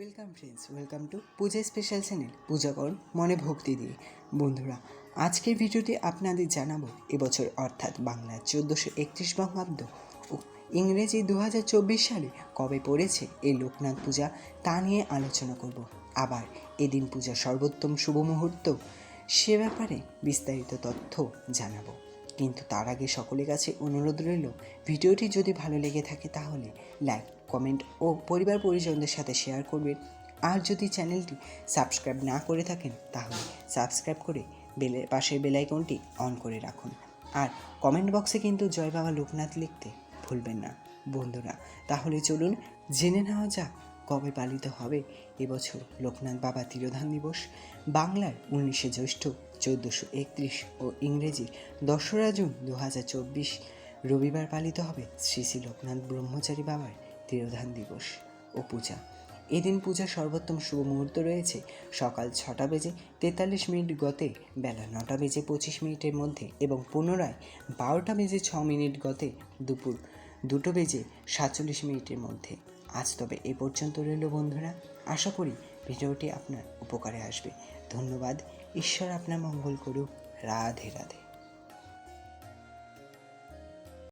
Welcome friends, welcome to Puja special channel পূজা করুন মনে ভক্তি দিয়ে। বন্ধুরা, আজকের ভিডিওটি আপনাদের জানাব এবছর অর্থাৎ বাংলা চোদ্দোশো একত্রিশ বঙ্গাব্দ ও ইংরেজি দু হাজার চব্বিশ সালে কবে পড়েছে এই লোকনাথ পূজা তা নিয়ে আলোচনা করব। আবার এদিন পূজা সর্বোত্তম শুভ মুহূর্ত সে ব্যাপারে বিস্তারিত তথ্য জানাব। কিন্তু তার আগে সকলের কাছে অনুরোধ রইল, ভিডিওটি যদি ভালো লেগে থাকে তাহলে লাইক কমেন্ট ও পরিবার পরিজনদের সাথে শেয়ার করবেন। আর যদি চ্যানেলটি সাবস্ক্রাইব না করে থাকেন, তাহলে সাবস্ক্রাইব করে বেলে, পাশের বেলাইকনটি অন করে রাখুন। আর কমেন্ট বক্সে কিন্তু জয় বাবা লোকনাথ লিখতে ভুলবেন না। বন্ধুরা, তাহলে চলুন জেনে নেওয়া যাক কবে পালিত হবে? এবছর লোকনাথ বাবা তিরোধান দিবস, বাংলার উনিশে জ্যৈষ্ঠ চোদ্দোশো একত্রিশ ও ইংরেজির দশরা জুন দু হাজার চব্বিশ, রবিবার পালিত হবে শ্রী শ্রী লোকনাথ ব্রহ্মচারী বাবার তিরোধান দিবস ও পূজা। এদিন পূজার সর্বোত্তম শুভ মুহূর্ত রয়েছে সকাল ছটা বেজে তেতাল্লিশ মিনিট গতে বেলা নটা বেজে পঁচিশ মিনিটের মধ্যে এবং পুনরায় বারোটা বেজে ছ মিনিট গতে দুপুর দুটো বেজে সাতচল্লিশ মিনিটের মধ্যে। আজ তবে এ পর্যন্ত রইল বন্ধুরা। আশা করি ভিডিওটি আপনার উপকারে আসবে। ধন্যবাদ। ঈশ্বর আপনার মঙ্গল করুক। রাধে রাধে।